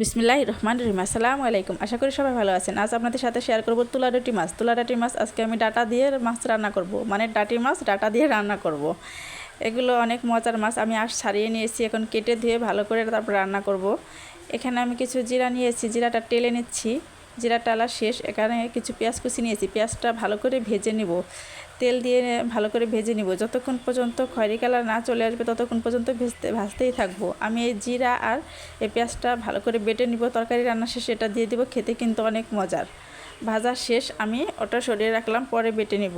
বিসমিল্লাহ রহমান রহিম আসসালামু আলাইকুম। আশা করি সবাই ভালো আছেন। আজ আপনাদের সাথে শেয়ার করব তুলাডাটি মাছ। তুলা তুলাডাটি মাছ আজকে আমি ডাটা দিয়ে মাছ রান্না করব। মানে ডাটি মাছ ডাটা দিয়ে রান্না করব। এগুলো অনেক মজার মাছ। আমি আজ ছাড়িয়ে নিয়েছি, এখন কেটে ধুয়ে ভালো করে তারপর রান্না করব। এখানে আমি কিছু জিরা নিয়েছি। জিরাটা টেলে নিচ্ছি। জিরা টালা শেষ, এখানে কিছু পেঁয়াজ কুচি নিয়েছি। পেঁয়াজটা ভালো করে ভেজে নিব। তেল দিয়ে ভালো করে ভেজে নিব। যতক্ষণ পর্যন্ত খয়রি কালার না চলে আসবে, ততক্ষণ পর্যন্ত ভেজতে, ভাজতেই থাকব। আমি এই জিরা আর এই পেঁয়াজটা ভালো করে বেটে নিব। তরকারি রান্না শেষে এটা দিয়ে দিব। খেতে কিন্তু অনেক মজার। ভাজা শেষ, আমি ওটা সরিয়ে রাখলাম, পরে বেটে নিব।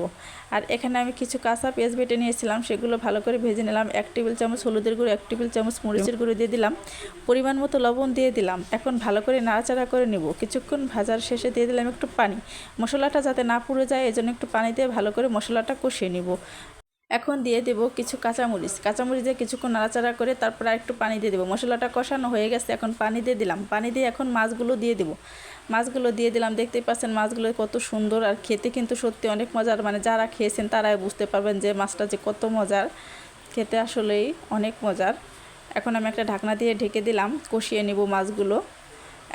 আর এখানে আমি কিছু কাঁচা পেঁয়াজ বেটে নিয়েছিলাম, সেগুলো ভালো করে ভেজে নিলাম। এক টেবিল চামচ হলুদের গুঁড়ো, এক টেবিল চামচ মরিচের গুঁড়ো দিয়ে দিলাম। পরিমাণ মতো লবণ দিয়ে দিলাম। এখন ভালো করে নাড়াচাড়া করে নেব। কিছুক্ষণ ভাজার শেষে দিয়ে দিলাম একটু পানি। মশলাটা যাতে না পুড়ে যায় এই জন্য একটু পানি দিয়ে ভালো করে মশলাটা কষিয়ে নিব। এখন দিয়ে দেবো কিছু কাঁচামরিচ। কাঁচামরিচ দিয়ে কিছুক্ষণ নাড়াচাড়া করে তারপর একটু পানি দিয়ে দেবো। মশলাটা কষানো হয়ে গেছে, এখন পানি দিয়ে দিলাম। পানি দিয়ে এখন মাছগুলো দিয়ে দেবো। মাছগুলো দিয়ে দিলাম, দেখতেই পাচ্ছেন মাছগুলো কত সুন্দর আর খেতে কিন্তু সত্যি অনেক মজার। মানে যারা খেয়েছেন তারাই বুঝতে পারবেন যে মাছটা যে কত মজার। খেতে আসলেই অনেক মজার। এখন আমি একটা ঢাকনা দিয়ে ঢেকে দিলাম, কষিয়ে নিব মাছগুলো।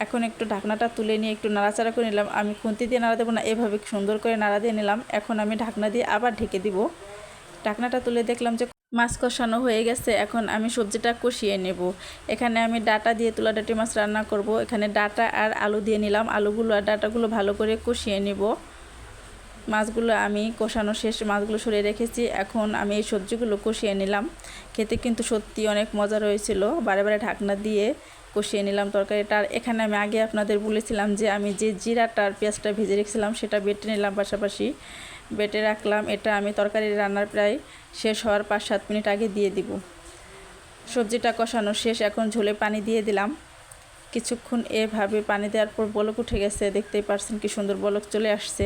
এখন একটু ঢাকনাটা তুলে নিয়ে একটু নাড়াচাড়া করে নিলাম। আমি খুন্তি দিয়ে নাড়া দেবো না, এভাবে সুন্দর করে নাড়া দিয়ে নিলাম। এখন আমি ঢাকনা দিয়ে আবার ঢেকে দিব। ঢাকনাটা তুলে দেখলাম যে মাছ কষানো হয়ে গেছে, এখন আমি সবজিটা কষিয়ে নেব। এখানে আমি ডাটা দিয়ে তুলা ডাটি মাছ রান্না করব। এখানে ডাটা আর আলু দিয়ে নিলাম। আলুগুলো আর ডাটাগুলো ভালো করে কষিয়ে নেব। মাছগুলো আমি কষানো শেষ, মাছগুলো সরিয়ে রেখেছি। এখন আমি এই সবজিগুলো কষিয়ে নিলাম। খেতে কিন্তু সত্যি অনেক মজা রয়েছিল। বারে বারে ঢাকনা দিয়ে কষিয়ে নিলাম তরকারিটা। আর এখানে আমি আগে আপনাদের বলেছিলাম যে আমি যে জিরাটার পেঁয়াজটা ভেজে রেখেছিলাম সেটা বেটে নিলাম পাশাপাশি। বেটে রাখলাম, এটা আমি তরকারি রান্নার প্রায় শেষ হওয়ার পাঁচ সাত মিনিট আগে দিয়ে দিব। সবজিটা কষানো শেষ, এখন ঝোলে পানি দিয়ে দিলাম। কিছুক্ষণ এভাবে পানি দেওয়ার পর বলক উঠে গেছে, দেখতেই পারছেন কি সুন্দর বলক চলে আসছে।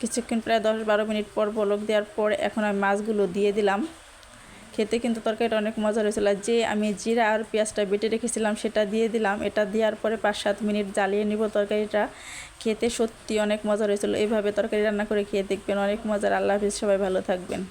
কিছুক্ষণ প্রায় দশ বারো মিনিট পর বলক দেওয়ার পর এখন আমি মাছগুলো দিয়ে দিলাম। খেতে কিন্তু তরকারিটা অনেক মজা হয়েছিল। যে আমি জিরা আর পেঁয়াজটা বেটে রেখেছিলাম, সেটা দিয়ে দিলাম। এটা দেওয়ার পরে পাঁচ সাত মিনিট জ্বালিয়ে নিব তরকারিটা। খেতে সত্যি অনেক মজা হয়েছিল। এইভাবে তরকারি রান্না করে খেয়ে দেখবেন অনেক মজার। আল্লাহ হাফিজ, সবাই ভালো থাকবেন।